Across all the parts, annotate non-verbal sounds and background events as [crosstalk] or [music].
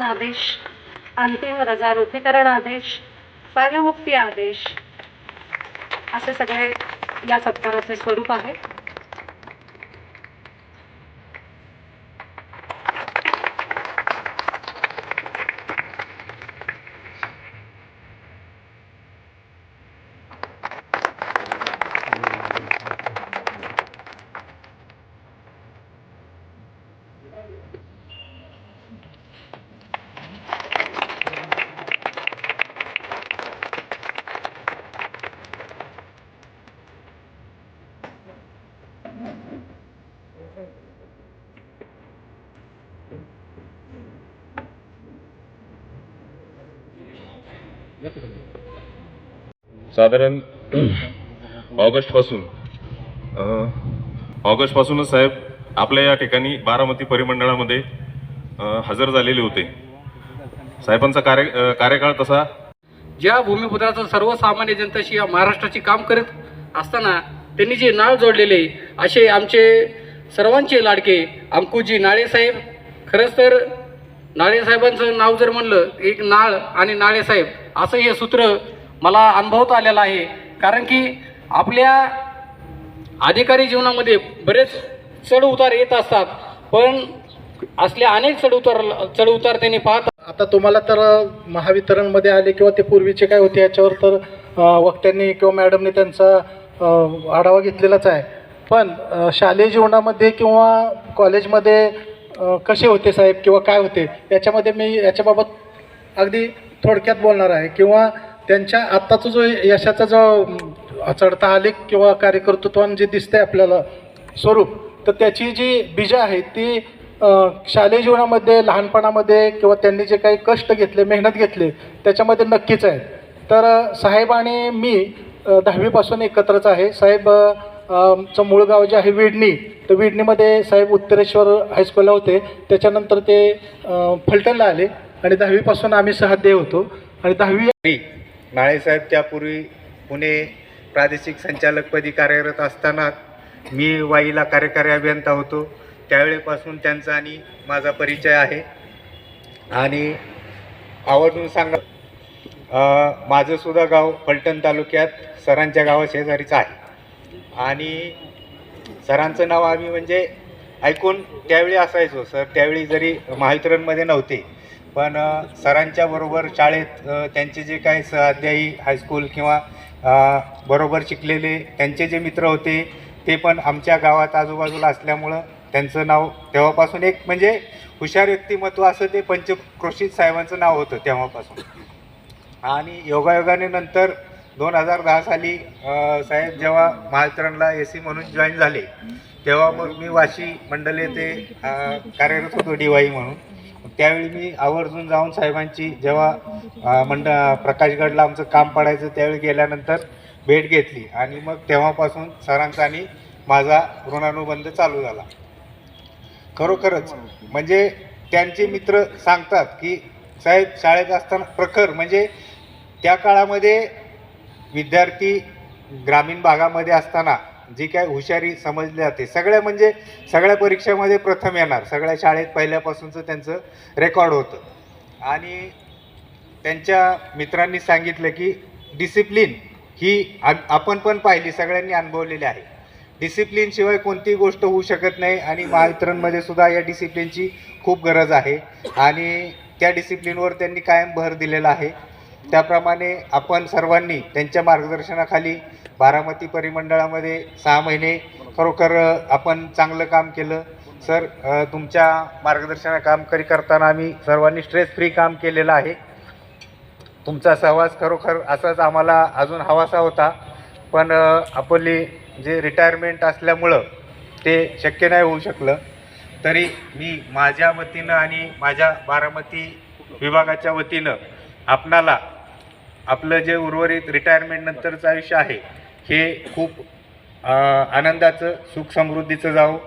आदेश अंतिम रजा रुथीकरण आदेश पर्यमुक्ती आदेश. असे सगळे या सत्काराचे स्वरूप आहे. साधारण ऑगस्टपासून ऑगस्टपासूनच साहेब आपल्या या ठिकाणी बारामती परिमंडळामध्ये हजर झालेले होते. साहेबांचा कार्य कार्यकाळ तसा. ज्या भूमिपुत्राचं सर्वसामान्य जनतेशी या महाराष्ट्राची काम करत असताना त्यांनी जे नाळ जोडलेले असे आमचे सर्वांचे लाडके अंकुजी नाळे साहेब खरंच तर नाळेसाहेबांचं नाव जर म्हणलं एक नाळ आणि नाळेसाहेब असं हे सूत्र मला अनुभवता आलेलं आहे. कारण की आपल्या अधिकारी जीवनामध्ये बरेच चढउतार येत असतात पण असले अनेक चढउतार चढउतार त्यांनी पाहत आता तुम्हाला तर महावितरणमध्ये आले किंवा ते पूर्वीचे काय होते याच्यावर तर वक्त्यांनी किंवा मॅडमने त्यांचा आढावा घेतलेलाच आहे. पण शालेय जीवनामध्ये किंवा कॉलेजमध्ये कसे होते साहेब किंवा काय होते याच्यामध्ये मी याच्याबाबत अगदी थोडक्यात बोलणार आहे. किंवा त्यांच्या आत्ताचा जो यशाचा जो चढता आलेख किंवा कार्यकर्तृत्वान जे दिसतंय आपल्याला स्वरूप तर त्याची जी बीजं आहेत ती शालेय जीवनामध्ये लहानपणामध्ये किंवा त्यांनी जे काही कष्ट घेतले मेहनत घेतले त्याच्यामध्ये नक्कीच आहेत. तर साहेब आणि मी दहावीपासून एकत्रच आहे. साहेब चं आमचं मूळ गाव जे आहे विडणी तर विडणीमध्ये साहेब उत्तरेश्वर हायस्कूलला होते. त्याच्यानंतर ते फलटणला आले आणि दहावीपासून आम्ही सहाध्याय होतो. आणि दहावी मी नाळेसाहेब त्यापूर्वी पुणे प्रादेशिक संचालकपदी कार्यरत असताना मी वाईला कार्यकारी अभियंता होतो. त्यावेळेपासून त्यांचा आणि माझा परिचय आहे. आणि आवडून सांगा माझंसुद्धा गाव फलटण तालुक्यात सरांच्या गावा शेजारीचं आहे. आणि सरांचं नाव आम्ही म्हणजे ऐकून त्यावेळी असायचो. सर त्यावेळी जरी महावितरणमध्ये नव्हते पण सरांच्या बरोबर शाळेत त्यांचे जे काही सहाध्यायी हायस्कूल किंवा बरोबर शिकलेले त्यांचे जे मित्र होते ते पण आमच्या गावात आजूबाजूला असल्यामुळं त्यांचं नाव तेव्हापासून एक म्हणजे हुशार व्यक्तिमत्व असं ते पंचक्रोशीत साहेबांचं नाव होतं तेव्हापासून. आणि योगायोगाने नंतर दोन हजार दहा साली साहेब जेव्हा महावितरणला ए सी म्हणून जॉईन झाले तेव्हा मग मी वाशी मंडल येथे कार्यरत होतो डी वाई म्हणून. त्यावेळी मी आवर्जून जाऊन साहेबांची जेव्हा मंड प्रकाशगडला आमचं काम पडायचं त्यावेळी गेल्यानंतर भेट घेतली. आणि मग तेव्हापासून सरांचा आणि माझा ऋणानुबंध चालू झाला. खरोखरच म्हणजे त्यांचे मित्र सांगतात की साहेब शाळेत असताना प्रखर म्हणजे त्या काळामध्ये विद्यार्थी ग्रामीण भागामध्ये असताना जी काय हुशारी समजली जाते सगळ्या म्हणजे सगळ्या परीक्षेमध्ये प्रथम येणार. सगळ्या शाळेत पहिल्यापासूनचं त्यांचं रेकॉर्ड होतं. आणि त्यांच्या मित्रांनी सांगितलं की डिसिप्लिन ही आ- आपण पण पाहिली सगळ्यांनी अनुभवलेली आहे. डिसिप्लिनशिवाय कोणतीही गोष्ट होऊ शकत नाही आणि महावितरणमध्ये सुद्धा या डिसिप्लिनची खूप गरज आहे. आणि त्या डिसिप्लिनवर त्यांनी कायम भर दिलेला आहे. त्याप्रमाणे आपण सर्वांनी त्यांच्या मार्गदर्शनाखाली बारामती परिमंडळामध्ये सहा महिने खरोखर आपण चांगलं काम केलं. सर तुमच्या मार्गदर्शना काम करी करताना आम्ही सर्वांनी स्ट्रेस फ्री काम केलेलं आहे. तुमचा सहवास खरोखर असाच आम्हाला अजून हवासा होता. पण आपली जे रिटायरमेंट असल्यामुळं ते शक्य नाही होऊ शकलं. तरी मी माझ्या वतीनं आणि माझ्या बारामती विभागाच्या वतीनं आपणाला आपलं जे उर्वरित रिटायरमेंट नंतरचं आयुष्य आहे हे खूप आनंदाचं सुख समृद्धीचं जावं.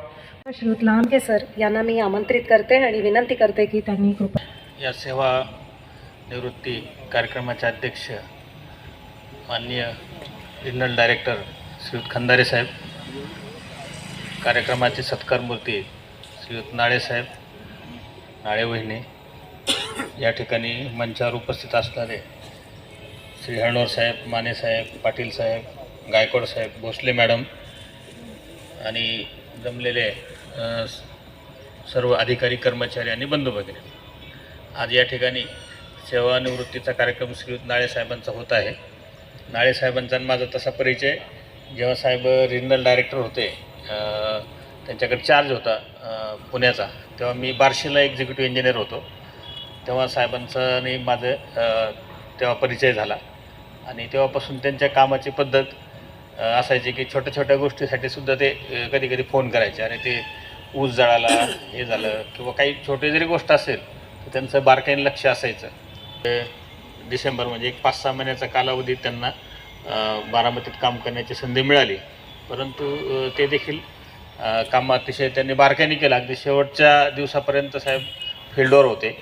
श्रीयुत लहानके सर यांना मी आमंत्रित करते आणि विनंती करते की त्यांनी कृपा या सेवा निवृत्ती कार्यक्रमाचे अध्यक्ष माननीय रिजनल डायरेक्टर श्रीयुत खंदारे साहेब कार्यक्रमाचे सत्कारमूर्ती श्रीयुत नाळे साहेब नाळे वहिनी या ठिकाणी मंचावर उपस्थित असणारे श्री साहेब माने साहेब पाटील साहेब गायकवाड साहेब भोसले मॅडम आणि जमलेले सर्व अधिकारी कर्मचारी आणि बंधू भगिनी आज या ठिकाणी सेवानिवृत्तीचा कार्यक्रम श्रीयुत नाळे साहेबांचा होत आहे. नाळे साहेबांचा आणि माझा तसा परिचय जेव्हा साहेब रिजनल डायरेक्टर होते त्यांच्याकडे चार्ज होता पुण्याचा तेव्हा मी बार्शीला एक्झिक्युटिव्ह इंजिनियर होतो. तेव्हा साहेबांचं आणि माझं तेव्हा परिचय झाला. आणि तेव्हापासून त्यांच्या कामाची पद्धत असायची की छोट्या छोट्या गोष्टीसाठी सुद्धा ते कधी कधी फोन करायचे आणि ते ऊस जळाला हे झालं किंवा काही छोटी जरी गोष्ट असेल तर त्यांचं बारकाईने लक्ष असायचं. ते डिसेंबर म्हणजे एक पाच सहा महिन्याचा कालावधीत त्यांना बारामतीत काम करण्याची संधी मिळाली. परंतु ते देखील काम अतिशय त्यांनी बारकाईने केलं. अगदी शेवटच्या दिवसापर्यंत साहेब फील्डवर होते.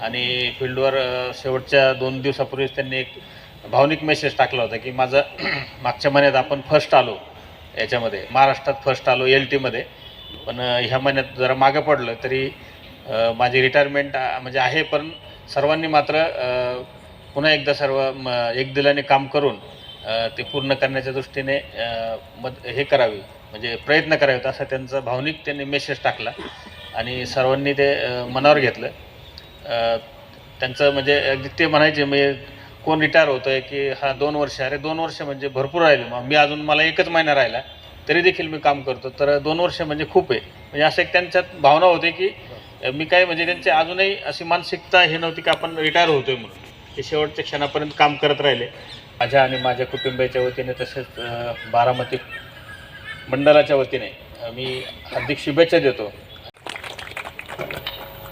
आणि फील्डवर शेवटच्या दोन दिवसापूर्वीच त्यांनी एक भावनिक मेसेज टाकला होता की माझं [clears throat] मागच्या महिन्यात आपण फर्स्ट आलो याच्यामध्ये. महाराष्ट्रात फर्स्ट आलो एल टीमध्ये पण ह्या महिन्यात जरा मागं पडलं तरी माझी रिटायरमेंट म्हणजे आहे पण सर्वांनी मात्र पुन्हा एकदा सर्व म, एक दिलाने काम करून ते पूर्ण करण्याच्या दृष्टीने मद हे करावी म्हणजे प्रयत्न करावेत असा त्यांचा भावनिक त्यांनी मेसेज टाकला. आणि सर्वांनी ते मनावर घेतलं. त्यांचं म्हणजे अगदी ते म्हणायचे म्हणजे कोण रिटायर होतोय की हा दोन वर्ष अरे दोन वर्ष म्हणजे भरपूर राहिले. मग मी अजून मला एकच महिना राहिला तरी देखील मी काम करतो. तर दोन वर्ष म्हणजे खूप आहे. म्हणजे असं एक त्यांच्यात भावना होते की मी काय म्हणजे त्यांची अजूनही अशी मानसिकता हे नव्हती की आपण रिटायर होतोय म्हणून. ते शेवटच्या क्षणापर्यंत काम करत राहिले. माझ्या आणि माझ्या कुटुंबियाच्या वतीने तसेच बारामती मंडळाच्या वतीने मी हार्दिक शुभेच्छा देतो.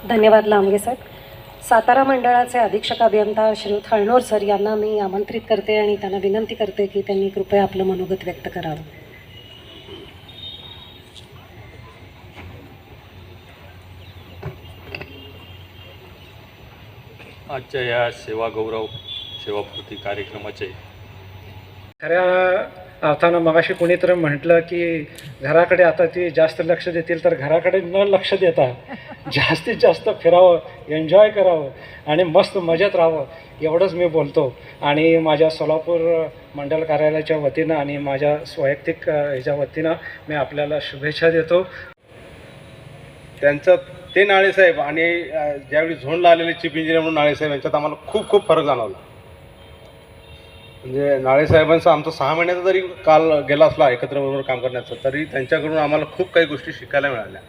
धन्यवाद लांबगे साहेब सातारा मंडळाचे अधीक्षक अभियंता श्रीयुत हळणोर सर यांना मी आमंत्रित करते आणि त्यांना विनंती करते की त्यांनी कृपया आपलं मनोगत व्यक्त करावं. आजच्या या सेवा गौरव सेवापूर्ती कार्यक्रमाचे खऱ्या अर्थानं मगाशी कोणीतरी म्हटलं की घराकडे आता ती जास्त लक्ष देतील तर घराकडे न लक्ष देता जास्तीत जास्त फिरावं एन्जॉय करावं आणि मस्त मजेत राहावं एवढंच मी बोलतो. आणि माझ्या सोलापूर मंडल कार्यालयाच्या वतीनं आणि माझ्या वैयक्तिक ह्याच्या वतीनं मी आपल्याला शुभेच्छा देतो. त्यांचं ते नाळेसाहेब आणि ज्यावेळी झोनला आलेले चीफ इंजिनियर म्हणून नाळेसाहेब यांच्यात आम्हाला खूप खूप फरक जाणवला. म्हणजे नाळेसाहेबांचा आमचा सहा महिन्याचा जरी काल गेला असला एकत्र बरोबर काम करण्याचा तरी त्यांच्याकडून आम्हाला खूप काही गोष्टी शिकायला मिळाल्या.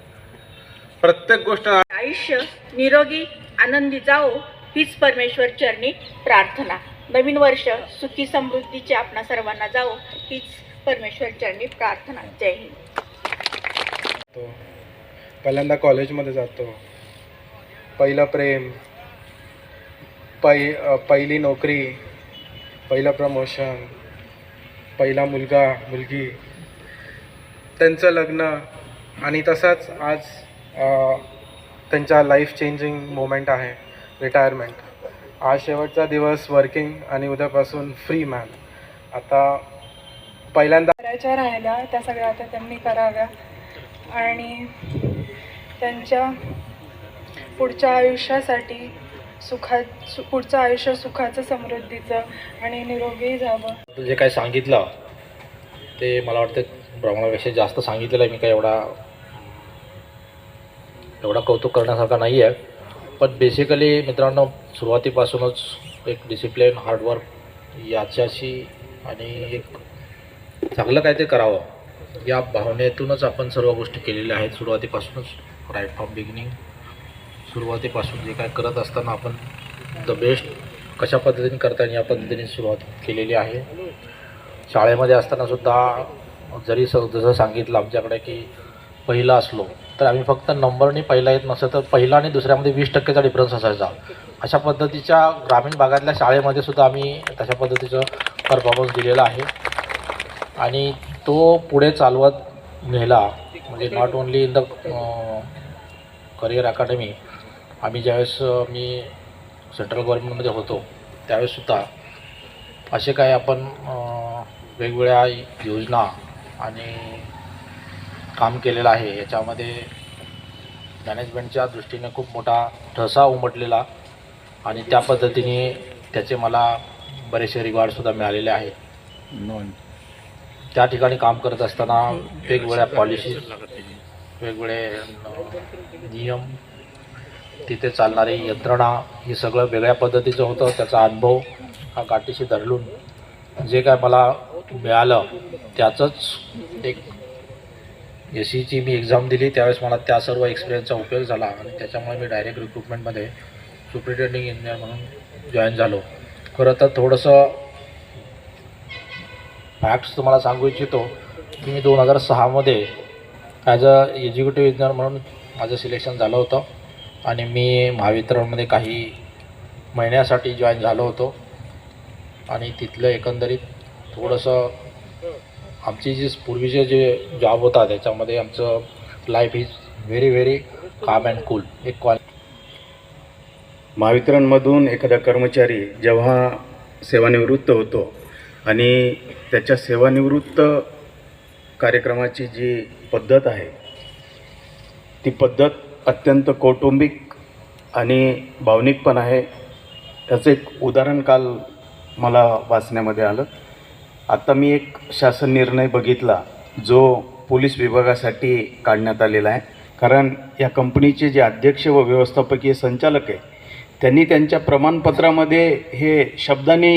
प्रत्येक गोष्ट आयुष्य निरोगी आनंदी जाओ हीच परमेश्वर चरणी प्रार्थना. नवीन वर्ष सुखी समृद्धीचे आपणा सर्वांना जाओ हीच परमेश्वर चरणी प्रार्थना. जय हिंद. पहिल्यांदा कॉलेजमध्ये जातो. पहिलं प्रेम पै पहिली नोकरी पहिलं प्रमोशन पहिला मुलगा मुलगी त्यांचं लग्न आणि तसाच आज त्यांच्या लाईफ चेंजिंग मोमेंट आहे रिटायरमेंट आज शेवटचा दिवस वर्किंग आणि उद्यापासून फ्री मॅन आता पहिल्यांदा करायच्या राहिल्या त्या सगळ्या आता त्यांनी कराव्या. आणि त्यांच्या पुढच्या आयुष्यासाठी सुखा सु पुढचं आयुष्य सुखाचं समृद्धीचं आणि निरोगी जावं जे काय सांगितलं ते मला वाटतं प्रमाणापेक्षा जास्त सांगितलेलं आहे. मी काय एवढा एवढा कौतुक करण्यासारखा नाही आहे पण बेसिकली मित्रांनो सुरुवातीपासूनच एक डिसिप्लिन हार्डवर्क याच्याशी आणि एक चांगलं काय ते करावं या भावनेतूनच आपण सर्व गोष्टी केलेल्या आहेत. सुरुवातीपासूनच राईट फ्रॉम बिगिनिंग सुरुवातीपासून जे काय करत असताना आपण द बेस्ट कशा पद्धतीने करता येईल या पद्धतीने सुरुवात केलेली आहे. शाळेमध्ये असतानासुद्धा जरी स जसं सांगितलं आमच्याकडे की पहिला असलो तर आम्ही फक्त नंबरनी पहिला येत नसतं तर पहिला आणि दुसऱ्यामध्ये वीस टक्केचा डिफरन्स असायचा. अशा पद्धतीच्या ग्रामीण भागातल्या शाळेमध्ये सुद्धा आम्ही तशा पद्धतीचं परफॉर्मन्स दिलेला आहे. आणि तो पुढे चालवत नेला म्हणजे not only in the career academy आम्ही ज्यावेळेस मी सेंट्रल गव्हर्नमेंटमध्ये होतो त्यावेळेससुद्धा असे काही आपण वेगवेगळ्या योजना आणि काम केलेलं आहे. याच्यामध्ये मॅनेजमेंटच्या दृष्टीने खूप मोठा ठसा उमटलेला आणि त्या पद्धतीने त्याचे मला बरेचसे रिवॉर्डसुद्धा मिळालेले आहेत. त्या ठिकाणी काम करत असताना वेगवेगळ्या पॉलिसीज वेगवेगळे नियम तिथे चालणारी यंत्रणा हे सगळं वेगळ्या पद्धतीचं होतं. त्याचा अनुभव हा गाठीशी धरलून जे काय मला मिळालं त्याचंच एक एस सीची मी एक्झाम दिली त्यावेळेस मला त्या सर्व एक्सपिरियन्सचा उपयोग झाला आणि त्याच्यामुळे मी डायरेक्ट रिक्रुटमेंटमध्ये सुप्रिटेंडिंग इंजिनियर म्हणून जॉईन झालो. खरं तर थोडंसं फॅक्ट्स तुम्हाला सांगू इच्छितो की मी दोन हजार सहामध्ये ॲज अ एक्झिक्युटिव्ह इंजिनियर म्हणून माझं सिलेक्शन झालं होतं आणि मी महावितरणमध्ये काही महिन्यासाठी जॉईन झालो होतो. आणि तिथलं एकंदरीत थोडंसं आमची जी पूर्वीचे जे जॉब होता त्याच्यामध्ये आमचं life is very very calm and cool एक क्वाल महावितरणमधून एखादा कर्मचारी जेव्हा सेवानिवृत्त होतो आणि त्याच्या सेवानिवृत्त कार्यक्रमाची जी पद्धत आहे ती पद्धत अत्यंत कौटुंबिक आणि भावनिक पण आहे. त्याचं एक उदाहरण काल मला वाचण्यामध्ये आलं. आत्ता मी एक शासन निर्णय बघितला जो पोलीस विभागासाठी काढण्यात आलेला आहे. कारण या कंपनीचे जे अध्यक्ष व व्यवस्थापकीय संचालक आहे त्यांनी त्यांच्या प्रमाणपत्रामध्ये हे शब्दाने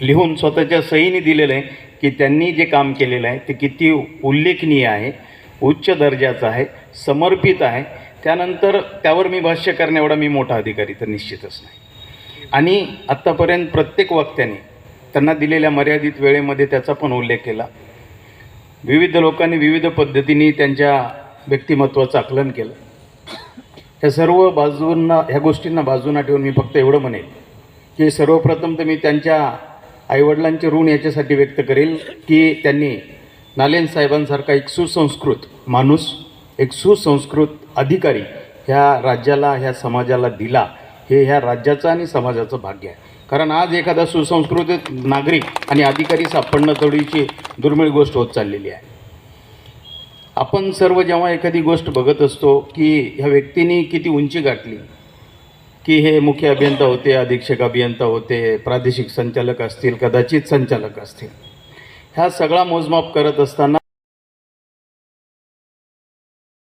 लिहून स्वतःच्या सहीने दिलेलं आहे की त्यांनी जे काम केलेलं आहे ते किती उल्लेखनीय आहे उच्च दर्जाचं आहे समर्पित आहे. त्यानंतर त्यावर मी भाष्य करण्याएवढा मी मोठा अधिकारी तर निश्चितच नाही. आणि आत्तापर्यंत प्रत्येक वक्त्याने त्यांना दिलेल्या मर्यादित वेळेमध्ये त्याचा पण उल्लेख केला. विविध लोकांनी विविध पद्धतीने त्यांच्या व्यक्तिमत्वाचं आकलन केलं. ह्या सर्व बाजूंना ह्या गोष्टींना बाजूंना ठेवून मी फक्त एवढं म्हणेल की सर्वप्रथम तर मी त्यांच्या आईवडिलांचे ऋण याच्यासाठी व्यक्त करेल की त्यांनी नालेन साहेबांसारखा एक सुसंस्कृत माणूस एक सुसंस्कृत अधिकारी ह्या राज्याला ह्या समाजाला दिला. हे ह्या राज्याचं आणि समाजाचं भाग्य आहे. कारण आज एखादा सुसंस्कृत नागरिक आणि अधिकारी सापडणं थोडीशी दुर्मिळ गोष्ट होत चाललेली आहे. आपण सर्व जेव्हा एखादी गोष्ट बघत असतो की ह्या व्यक्तीने किती उंची गाठली की हे मुख्य अभियंता होते अधीक्षक अभियंता होते प्रादेशिक संचालक असतील कदाचित संचालक असतील. ह्या सगळा मोजमाप करत असताना